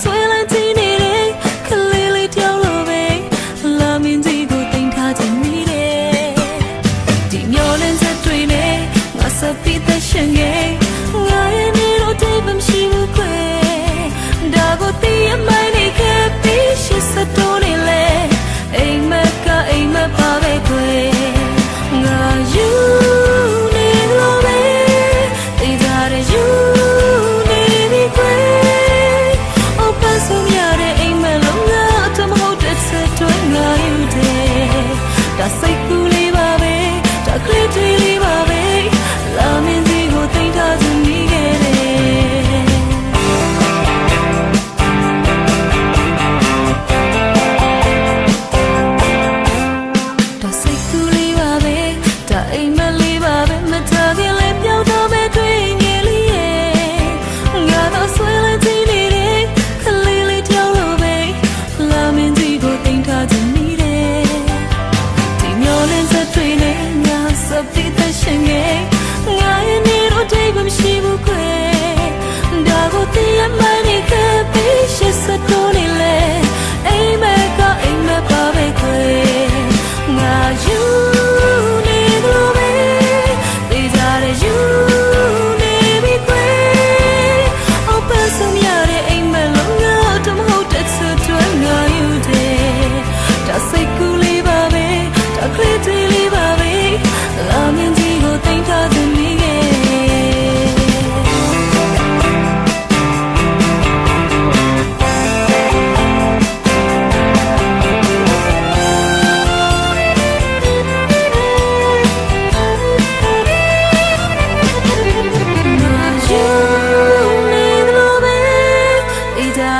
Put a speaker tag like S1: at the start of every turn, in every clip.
S1: ဆွဲလန်းကြည့်နေတယ်ခလေးလေးတယောက်လိုပဲလာမင်းကြီးကိုတင်ထားချင်နေတယ်ဒီမျောလင်းချက်တွေနဲ့ငါစပ်ပြီးသက်ရှင်ရဲ့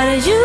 S1: of you